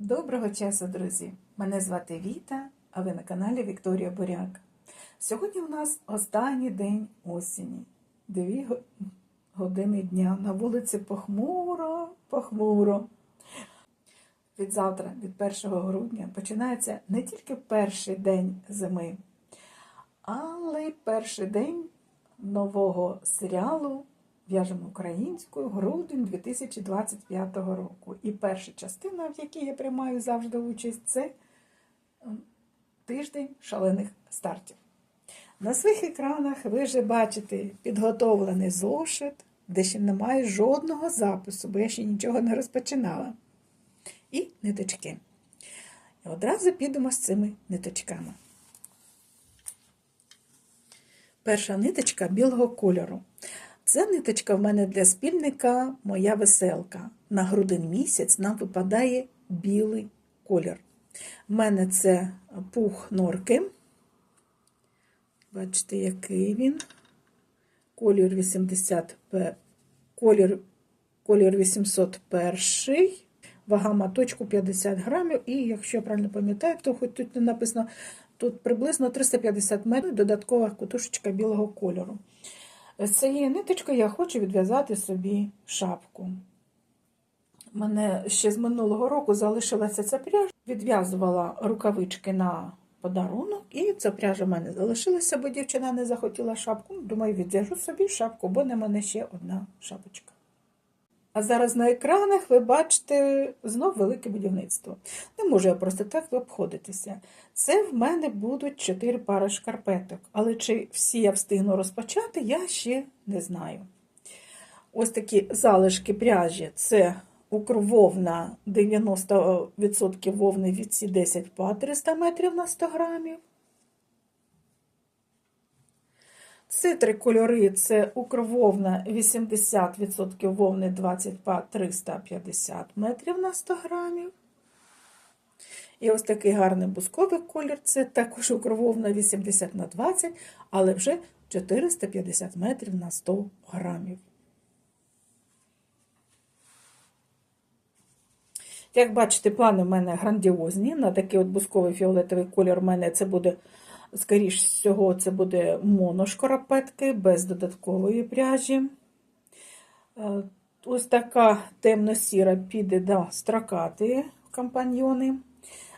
Доброго часу, друзі! Мене звати Віта, а ви на каналі Вікторія Буряк. Сьогодні у нас останній день осені, дві години дня. На вулиці похмуро, похмуро. Від завтра, від 1 грудня, починається не тільки перший день зими, але й перший день нового серіалу В'яжемо українською грудень 2025 року. І перша частина, в якій я приймаю завжди участь, це тиждень шалених стартів. На своїх екранах ви вже бачите підготовлений зошит, де ще немає жодного запису, бо я ще нічого не розпочинала. І ниточки. І одразу підемо з цими ниточками. Перша ниточка білого кольору. Це ниточка в мене для спільника моя веселка. На грудень місяць нам випадає білий колір. У мене це пух норки. Бачите, який він. Колір 80, п- колір, колір 801, вага моточку 50 грамів. І, якщо я правильно пам'ятаю, то хоч тут не написано, тут приблизно 350 метрів додаткова кутушечка білого кольору. З цієї ниточки я хочу відв'язати собі шапку. У мене ще з минулого року залишилася ця пряжа, відв'язувала рукавички на подарунок, і ця пряжа в мене залишилася, бо дівчина не захотіла шапку. Думаю, відв'яжу собі шапку, бо не мене ще одна шапочка. А зараз на екранах ви бачите знов велике будівництво. Не можу я просто так обходитися. Це в мене будуть чотири пари шкарпеток, але чи всі я встигну розпочати, я ще не знаю. Ось такі залишки пряжі це укрвовна 90% вовни від ці 10 по 300 метрів на 100 грамів. Ці три кольори це укрвовна 80% вовни 20 по 350 метрів на 100 грамів. І ось такий гарний бусковий колір це також укрововна 80 на 20, але вже 450 метрів на 100 грамів. Як бачите, плани в мене грандіозні. На такий от бусковий фіолетовий колір у мене це буде, скоріш всього, це буде моношкарапетки без додаткової пряжі. Е, Ось така темно-сіра піде до строкати компаньйони.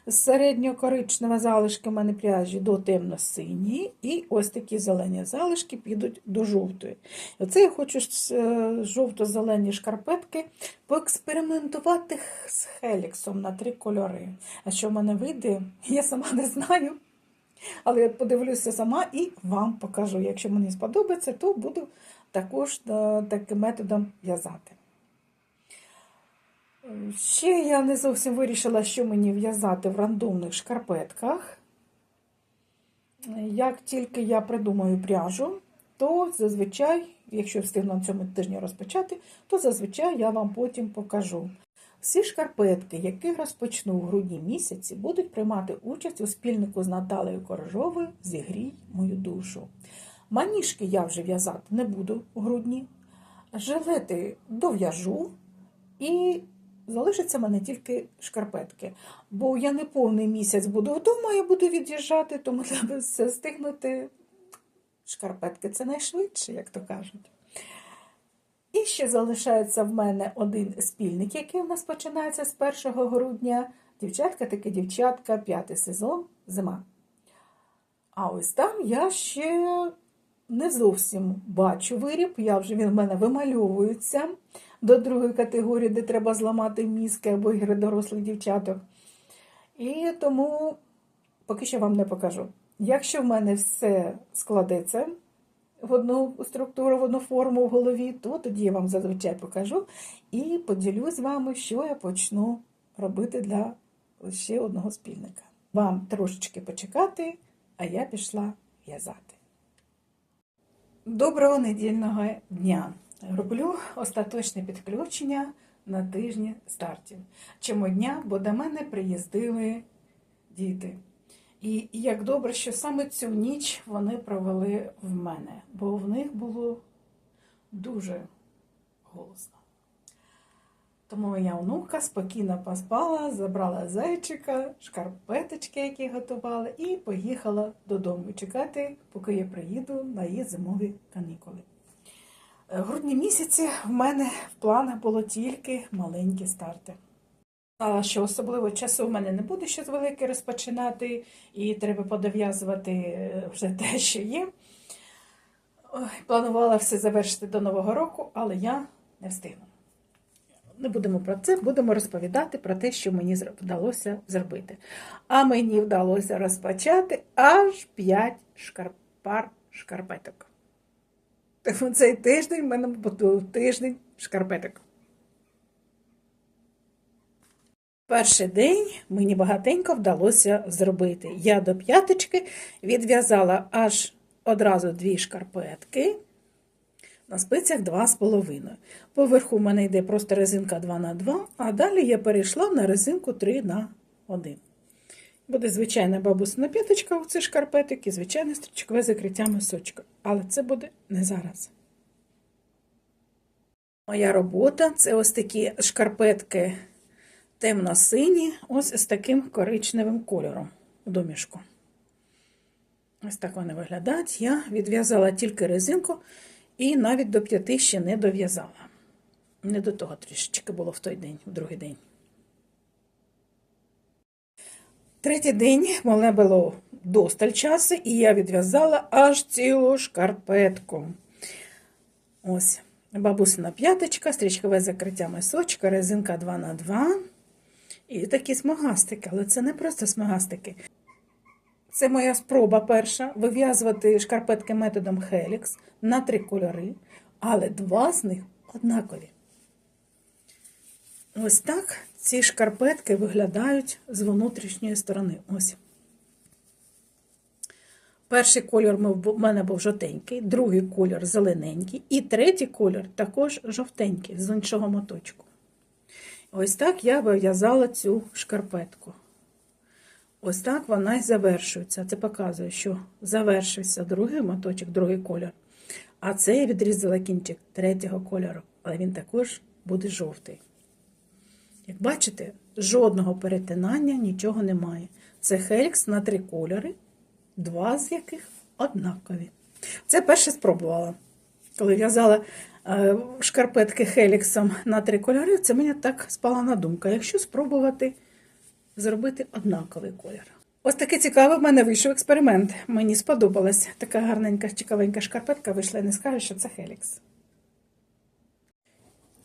Середньо-коричнева залишки в мене пряжі до темно-синьої, і ось такі зелені залишки підуть до жовтої. Оце я хочу е, жовто-зелені шкарпетки поекспериментувати з хеліксом на три кольори. А що в мене вийде, я сама не знаю. Але я подивлюся сама і вам покажу. Якщо мені сподобається, то буду також е, таким методом в'язати. Ще я не зовсім вирішила, що мені в'язати в рандомних шкарпетках. Як тільки я придумаю пряжу, то зазвичай, якщо встигну на цьому тижні розпочати, то зазвичай я вам потім покажу. Всі шкарпетки, які розпочну в грудні місяці, будуть приймати участь у спільнику з Наталею Корожовою Зігрій мою душу. Маніжки я вже в'язати не буду в грудні. Жилети дов'яжу і залишаться мене тільки шкарпетки. Бо я не повний місяць буду вдома, я буду від'їжджати, тому треба все стигнути. Шкарпетки це найшвидше, як то кажуть. І ще залишається в мене один спільник, який у нас починається з 1 грудня. Дівчатка таки дівчатка, п'ятий сезон, зима. А ось там я ще не зовсім бачу виріб, я вже він в мене вимальовується до другої категорії, де треба зламати мізки або ігри дорослих дівчаток. І тому поки що вам не покажу. Якщо в мене все складеться в одну структуру, в одну форму в голові, то тоді я вам зазвичай покажу і поділюсь з вами, що я почну робити для ще одного спільника. Вам трошечки почекати, а я пішла в'язати. Доброго недільного дня! Роблю остаточне підключення на тижні стартів. Чому дня? Бо до мене приїздили діти. І як добре, що саме цю ніч вони провели в мене, бо в них було дуже голосно. Тому моя онука спокійно поспала, забрала зайчика, шкарпеточки, які готувала, і поїхала додому чекати, поки я приїду на її зимові канікули. Е, В грудні місяці в мене в планах було тільки маленькі старти. Що особливо часу в мене не буде щось велике розпочинати, і треба подов'язувати е, вже те, що є. Ой, Планувала все завершити до Нового року, але я не встигну. Не будемо про це, будемо розповідати про те, що мені вдалося зробити. А мені вдалося розпочати аж 5 шкар... пар шкарпеток. Цей тиждень в мене був тиждень шкарпеток. Перший день мені багатенько вдалося зробити. Я до п'яточки відв'язала аж одразу дві шкарпетки. На спицях 2,5. Поверху в мене йде просто резинка 2 на 2, а далі я перейшла на резинку 3 на 1. Буде звичайна бабусина п'яточка у ці шкарпетики, звичайне стрічкове закриття мисочка. Але це буде не зараз. Моя робота це ось такі шкарпетки темно-сині, ось з таким коричневим кольором у домішку. Ось так вони виглядають. Я відв'язала тільки резинку і навіть до п'яти ще не дов'язала. Не до того трішечки було в той день, в другий день. Третій день мене було досталь часу, і я відв'язала аж цілу шкарпетку. Ось, бабусина п'яточка, стрічкове закриття мисочка, резинка 2 на 2 І такі смагастики, але це не просто смагастики. Це моя спроба перша вив'язувати шкарпетки методом Helix на три кольори, але два з них однакові. Ось так ці шкарпетки виглядають з внутрішньої сторони. Ось. Перший кольор в мене був жовтенький, другий кольор зелененький, і третій кольор також жовтенький з іншого моточку. Ось так я вив'язала цю шкарпетку. Ось так вона і завершується. Це показує, що завершився другий моточок, другий кольор. А це я відрізала кінчик третього кольору, але він також буде жовтий. Як бачите, жодного перетинання нічого немає. Це хелікс на три кольори, два з яких однакові. Це перше спробувала. Коли в'язала шкарпетки хеліксом на три кольори, це мені так спала на думка. Якщо спробувати зробити однаковий колір. Ось такий цікавий в мене вийшов експеримент. Мені сподобалась така гарненька, цікавенька шкарпетка вийшла, і не скажу, що це Хелікс.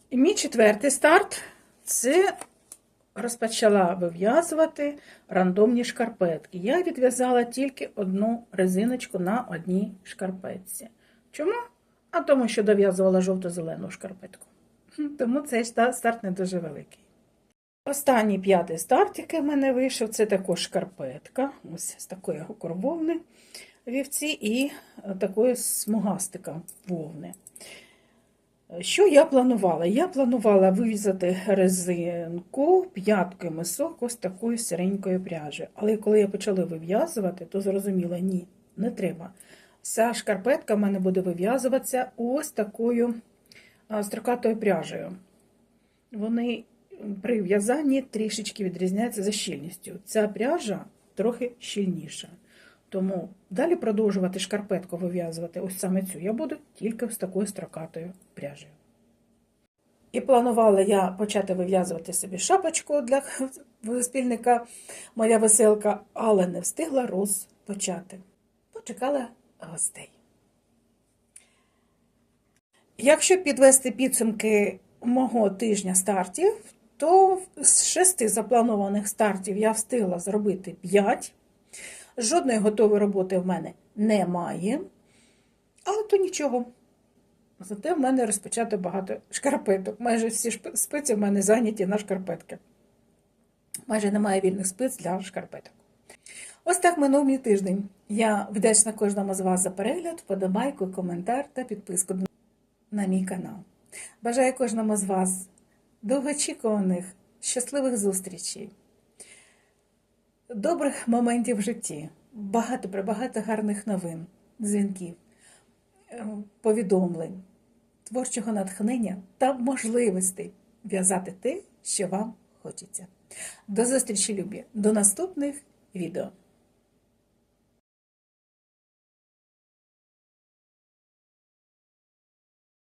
І мій четвертий старт це розпочала вив'язувати рандомні шкарпетки. Я відв'язала тільки одну резиночку на одній шкарпетці. Чому? А тому, що дов'язувала жовто-зелену шкарпетку. Тому цей старт не дуже великий. Останній п'ятий старт, який в мене вийшов, це також шкарпетка. Ось з такої вовни вівці і такої смугастика вовни. Що я планувала? Я планувала вивізати резинку, п'ятки мисок ось такої сиренької пряжі. Але коли я почала вив'язувати, то зрозуміла, ні, не треба. Вся шкарпетка в мене буде вив'язуватися ось такою строкатою пряжею. Вони при в'язанні трішечки відрізняється за щільністю. Ця пряжа трохи щільніша. Тому далі продовжувати шкарпетку вив'язувати ось саме цю я буду тільки з такою строкатою пряжею. І планувала я почати вив'язувати собі шапочку для спільника моя веселка, але не встигла розпочати. Почекала гостей. Якщо підвести підсумки мого тижня стартів, то з шести запланованих стартів я встигла зробити 5. Жодної готової роботи в мене немає. Але то нічого. Зате в мене розпочато багато шкарпеток. Майже всі спиці в мене зайняті на шкарпетки. Майже немає вільних спиць для шкарпеток. Ось так минув мій тиждень. Я вдячна кожному з вас за перегляд, вподобайку, коментар та підписку на мій канал. Бажаю кожному з вас довгоочікуваних, щасливих зустрічей, добрих моментів в житті, багато прибагато гарних новин, дзвінків, повідомлень, творчого натхнення та можливостей в'язати те, що вам хочеться. До зустрічі, любі! До наступних відео!